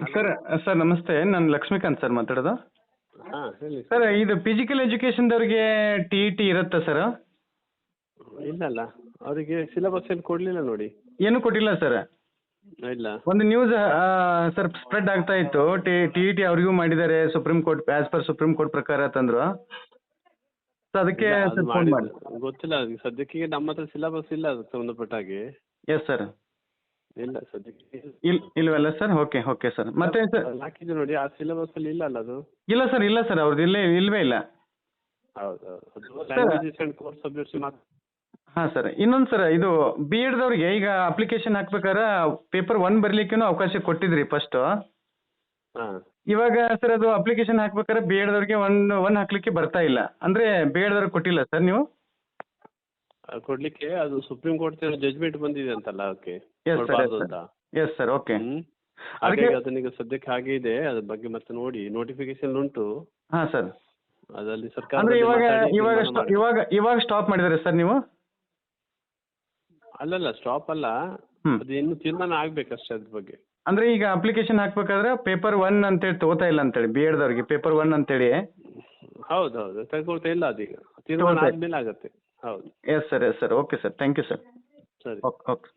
Sir sir ನಮಸ್ತೆ. ನಾನು Lakshmikant sir ಮಾತಾಡೋದು. ಹಾಂ ಹೇಳಿ. ಸರ್ ಇದು ಫಿಸಿಕಲ್ ಎಜುಕೇಷನ್ದವ್ರಿಗೆ ಟಿ ಇ ಟಿ ಇರುತ್ತಾ ಸರ್? ಇಲ್ಲಲ್ಲ ಅವರಿಗೆ ಸಿಲೆಬಸ್ ಏನು ಕೊಡ್ಲಿಲ್ಲ ನೋಡಿ. ಏನು ಕೊಟ್ಟಿಲ್ಲ ಸರ್? ಇಲ್ಲ. ಒಂದು ನ್ಯೂಸ್ ಸರ್ ಸ್ಪ್ರೆಡ್ ಆಗ್ತಾ ಇತ್ತು. ಟಿ ಟಿ ಇ ಟಿ ಅವ್ರಿಗೂ ಮಾಡಿದ್ದಾರೆ. Supreme court as per supreme court ಪ್ರಕಾರ ತಂದ್ರು. ಸೊ ಅದಕ್ಕೆ ಇಲ್ಲ, ಅದು ಸರ್ ಫೋನ್ ಮಾಡಿದ್ದು. ಗೊತ್ತಿಲ್ಲ ಸದ್ಯಕ್ಕೆ ನಮ್ಮ ಹತ್ರ ಸಿಲೆಬಸ್ ಇಲ್ಲ ಅದಕ್ಕೆ ಸಂಬಂಧಪಟ್ಟ ಹಾಗೆ ಎಸ್ ಸರ್ ಇಲ್ಲ ಸದ್ಯಕ್ಕೆ ಇಲ್ ಇಲ್ವಲ್ಲ ಸರ್? Okay okay sir. ಮತ್ತೆ ಸರ್ ಹಾಕಿದ್ದು ನೋಡಿ ಆ ಸಿಲೆಬಸ್ ಅಲ್ಲಿ ಇಲ್ಲ ಅಲ್ಲ ಅದು? ಇಲ್ಲ ಸರ್ ಇಲ್ಲ ಸರ್ ಅವ್ರದ್ದು ಇಲ್ಲೇ ಇಲ್ವೇ ಇಲ್ಲ. ಹೌದು ಲ್ಯಾಂಗ್ವೇಜಸ್ ಸಬ್ಜೆಕ್ಟ್ಸ್ ಮಾತ್ರ. ಹಾಂ ಸರ್ ಇನ್ನೊಂದು ಸರ್ ಇದು ಬಿ ಎಡ್ದವ್ರಿಗೆ ಈಗ ಅಪ್ಲಿಕೇಶನ್ ಹಾಕ್ಬೇಕಾದ್ರೆ ಪೇಪರ್ ಒನ್ ಬರಲಿಕ್ಕೂ ಅವಕಾಶ ಕೊಟ್ಟಿದ್ರಿ ಫಸ್ಟು ಹಾಂ. ಇವಾಗ ಸರ್ ಅದು ಅಪ್ಲಿಕೇಶನ್ ಹಾಕ್ಬೇಕಾದ್ರೆ ಬಿ ಎಡ್ದವ್ರಿಗೆ ಒನ್ ಒನ್ ಹಾಕ್ಲಿಕ್ಕೆ ಬರ್ತಾ ಇಲ್ಲ. ಅಂದ್ರೆ ಬಿ ಎಡ್ದವ್ರಿಗೆ ಕೊಟ್ಟಿಲ್ಲ ಸರ್ ನೀವು? ಕೊಡ್ಲಿಕ್ಕೆ ಅದು ಸುಪ್ರೀಂ ಕೋರ್ಟ್ ಜಜ್ಮೆಂಟ್ ಬಂದಿದೆ ಅಂತಲ್ಲ ಅದಕ್ಕೆ? ಎಸ್ ಸರ್ ಕೊಡ್ಬಾರ್ದು ಎಸ್ ಅಂತ? Sir yes sir okay hmm. ಅದಕ್ಕೆ ಹಾಗಾಗಿ ಅದನ್ನೀಗ ಸದ್ಯಕ್ಕೆ ಹಾಗೆ ಇದೆ ಅದ್ರ ಬಗ್ಗೆ ಮತ್ತೆ ನೋಡಿ ನೋಟಿಫಿಕೇಶನ್ ಉಂಟು. ಹಾ ಸರ್ ಅದಲ್ಲಿ ಸರ್ಕಾರ ಇವಾಗ ಇವಾಗ ಇವಾಗ ಇವಾಗ ಸ್ಟಾಪ್ ಮಾಡಿದ್ರೆ ಸರ್ ನೀವು? ಅಲ್ಲಲ್ಲ ಸ್ಟಾಪ್ ಅಲ್ಲ. ಹ್ಮ್. ಅದು ಇನ್ನು ತೀರ್ಮಾನ ಆಗ್ಬೇಕಷ್ಟೇ ಅದ್ರ ಬಗ್ಗೆ. ಅಂದ್ರೆ ಈಗ ಅಪ್ಲಿಕೇಶನ್ ಹಾಕ್ಬೇಕಾದ್ರೆ ಪೇಪರ್ ಒನ್ ಅಂತೇಳಿ ತಗೋತಾ ಇಲ್ಲ ಅಂತೇಳಿ ಬಿ ಎಡ್ದವ್ರಿಗೆ ಪೇಪರ್ ಒನ್ ಅಂತೇಳಿ ಹೌದು ಹೌದು ತಗೊಳ್ತಾ ಇಲ್ಲ ಅದೀಗ. ತೀರ್ಮಾನ ತಗೊಳ್ತಾ- ಆದ್ಮೇಲೆ ಆಗತ್ತೆ. ಹೌದು. Yes sir yes sir okay sir thank you sir ಸರಿ. Okay okay